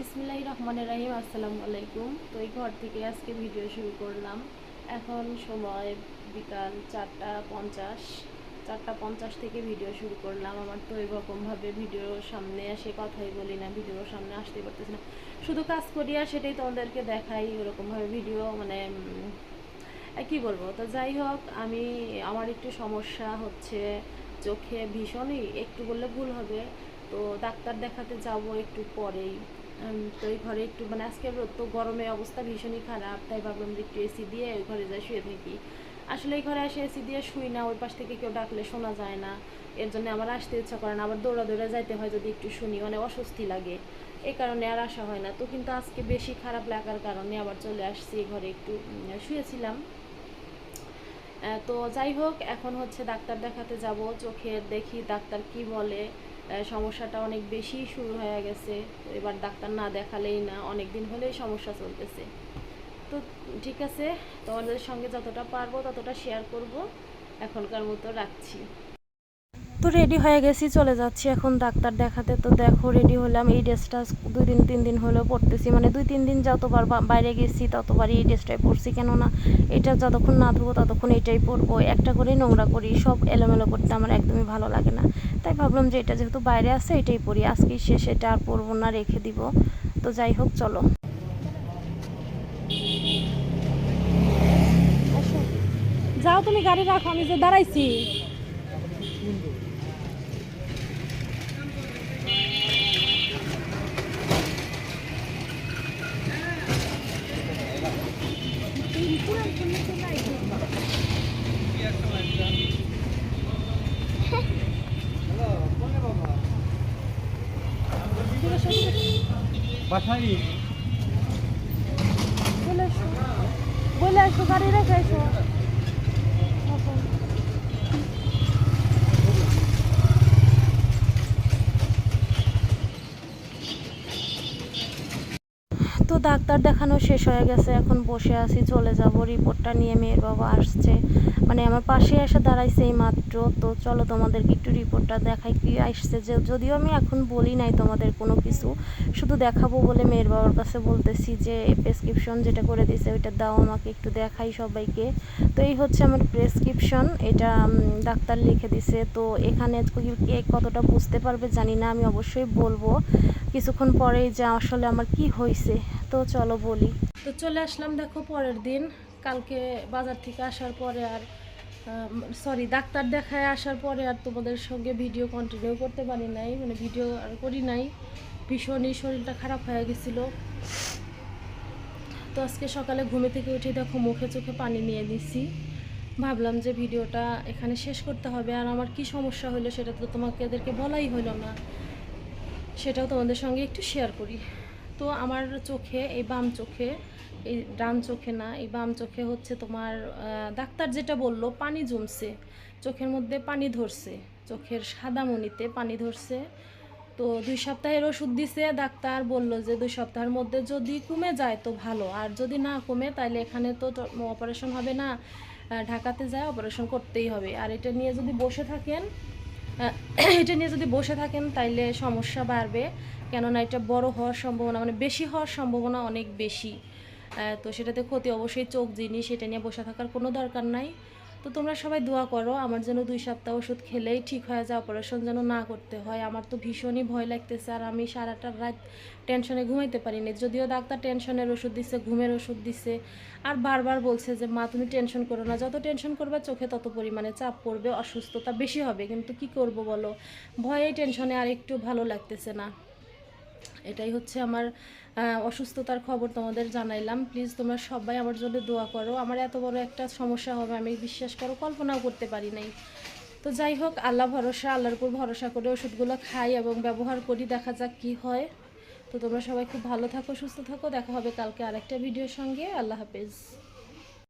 বিসমিল্লাহ রহমান রাহিম, আসসালামু আলাইকুম। তো এই ঘর থেকে আজকে ভিডিও শুরু করলাম। এখন সময় বিকাল চারটা পঞ্চাশ। চারটা পঞ্চাশ থেকে ভিডিও শুরু করলাম। আমার তো এরকমভাবে ভিডিওর সামনে এসে কথাই বলি না ভিডিওর সামনে আসতে পারতেছি না। শুধু কাজ করি আর সেটাই তোমাদেরকে দেখাই ওরকমভাবে ভিডিও মানে কি বলব? তো যাই হোক, আমি, আমার একটু সমস্যা হচ্ছে, চোখে ভীষণই, একটু বললে ভুল হবে। তো ডাক্তার দেখাতে যাব একটু পরেই। তো এই ঘরে একটু মানে আজকে তো গরমে অবস্থা ভীষণই খারাপ, তাই ভাবলাম যে একটু এসি দিয়ে ওই ঘরে যাই শুয়ে থাকি। আসলে এই ঘরে এসে এসি দিয়ে শুই না, ওই পাশ থেকে কেউ ডাকলে শোনা যায় না, এর জন্য আমার আসতে ইচ্ছা করে না, আবার দৌড়া দৌড়া যাইতে হয় যদি একটু শুনি মানে অস্বস্তি লাগে এই কারণে আর আসা হয় না। তো কিন্তু আজকে বেশি খারাপ লাগার কারণে আবার চলে আসছি এই ঘরে একটু শুয়েছিলাম। তো যাই হোক, এখন হচ্ছে ডাক্তার দেখাতে যাব, চোখের দেখি ডাক্তার কি বলে। সমস্যাটা অনেক বেশি শুরু হয়ে গেছে। এবার ডাক্তার না দেখালেই না অনেক দিন হলেই সমস্যা চলতেছে। তো ঠিক আছে, তোমাদের সঙ্গে যতটা পারব ততটা শেয়ার করব। এখনকার মতো রাখছি। তো রেডি হয়ে গেছি, চলে যাচ্ছি এখন ডাক্তার দেখাতে। তো দেখো রেডি হলাম, এই ড্রেসটা দুই দিন, তিন দিন হলেও পরতেছি। মানে দুই, তিন দিন যতবার বাইরে গেছি, ততবারই এই ড্রেসটাই পরছি। কেননা এটা যতক্ষণ না ধুবো, ততক্ষণ এটাই পরবো। একটা করে নোংরা করি, সব এলোমেলো করতে আমার একদমই ভালো লাগে না। তাই ভাবলাম যে এটা যেহেতু বাইরে আছে, এটাই পরি। আজকেই শেষ এটা আর পরবো না, রেখে দিব। তো যাই হোক, চলো। যাও, তুমি গাড়ি রাখো, আমি যে দাঁড়াইছি। বাসারি বলে আসো গাড়ি রেখে আসো ডাক্তার দেখানো শেষ হয়ে গেছে, এখন বসে আছি, চলে যাব। রিপোর্টটা নিয়ে মেয়ের বাবা আসছে। মানে আমার পাশে এসে দাঁড়াইছে এই মাত্র। তো চলো তোমাদেরকে একটু রিপোর্টটা দেখাই, কি আসছে। যে যদিও আমি এখন বলি নাই তোমাদের কোনো কিছু, শুধু দেখাবো বলে মেয়ের বাবার কাছে বলতেছি যে প্রেসক্রিপশন যেটা করে দিছে ওইটা দাও আমাকে, একটু দেখাই সবাইকে। তো এই হচ্ছে আমার প্রেসক্রিপশন এটা ডাক্তার লিখে দিছে। তো এখানে কে কতটা বুঝতে পারবে জানি না, আমি অবশ্যই বলব। কিছুক্ষণ পরেই যে আসলে আমার কি হয়েছে তো চলো বলি। তো চলে আসলাম দেখো পরের দিন। কালকে বাজার থেকে আসার পরে আর সরি ডাক্তার দেখায় আসার পরে আর তোমাদের সঙ্গে ভিডিও কন্টিনিউ করতে পারি নাই মানে ভিডিও আর করি নাই। ভীষণই শরীরটা খারাপ হয়ে গেছিল। তো আজকে সকালে ঘুমে থেকে উঠে দেখো মুখে চোখে পানি নিয়ে দিছি ভাবলাম যে ভিডিওটা এখানে শেষ করতে হবে। আর আমার কি সমস্যা হলো সেটা তো তোমাকে এদেরকে বলাই হলো না। সেটাও তোমাদের সঙ্গে একটু শেয়ার করি। তো আমার চোখে, এই বাম চোখে, এই ডান চোখে না, এই বাম চোখে হচ্ছে তোমার ডাক্তার যেটা বলল, পানি জমছে, চোখের মধ্যে পানি ধরছে, চোখের সাদা মণিতে পানি ধরছে। তো দুই সপ্তাহের ওষুধ দিছে, ডাক্তার বলল যে দুই সপ্তাহের মধ্যে যদি কমে যায় তো ভালো, আর যদি না কমে তাহলে এখানে তো অপারেশন হবে না ঢাকাতে যায়, অপারেশন করতেই হবে। আর এটা নিয়ে যদি বসে থাকেন এটা নিয়ে যদি বসে থাকেন, তাইলে সমস্যা বাড়বে। কেননা এটা বড় হওয়ার সম্ভাবনা মানে বেশি হওয়ার সম্ভাবনা অনেক বেশি। তো সেটাতে ক্ষতি অবশ্যই চোখ, জিনিস, এটা নিয়ে বসে থাকার কোনো দরকার নাই। তো তোমরা সবাই দোয়া করো, আমার যেন দুই সপ্তাহ ওষুধ খেলেই ঠিক হয়ে যায় অপারেশন যেন না করতে হয়। আমার তো ভীষণই ভয় লাগতেছে আর আমি সারাটা রাত টেনশনে ঘুমাইতে পারিনি। যদিও ডাক্তার টেনশনের ওষুধ দিছে, ঘুমের ওষুধ দিছে। আর বারবার বলছে যে, মা, তুমি টেনশন করো না। যত টেনশন করবে চোখে তত পরিমাণে চাপ পড়বে, অসুস্থতা বেশি হবে। কিন্তু কি করব বলো? ভয়ে টেনশনে আর একটু ভালো লাগতেছে না। এটাই হচ্ছে আমার অসুস্থতার খবর তোমাদের জানাইলাম। প্লিজ তোমরা সবাই আমার জন্য দোয়া করো। আমার এত বড় একটা সমস্যা হবে, আমি বিশ্বাস করো, কল্পনাও করতে পারি নাই। তো যাই হোক, আল্লাহ ভরসা, আল্লাহর উপর ভরসা করে ওষুধগুলো খাই এবং ব্যবহার করি, দেখা যাক কি হয়। তো তোমরা সবাই খুব ভালো থাকো, সুস্থ থাকো, দেখা হবে কালকে আরেকটা ভিডিওর সঙ্গে। আল্লাহ হাফেজ।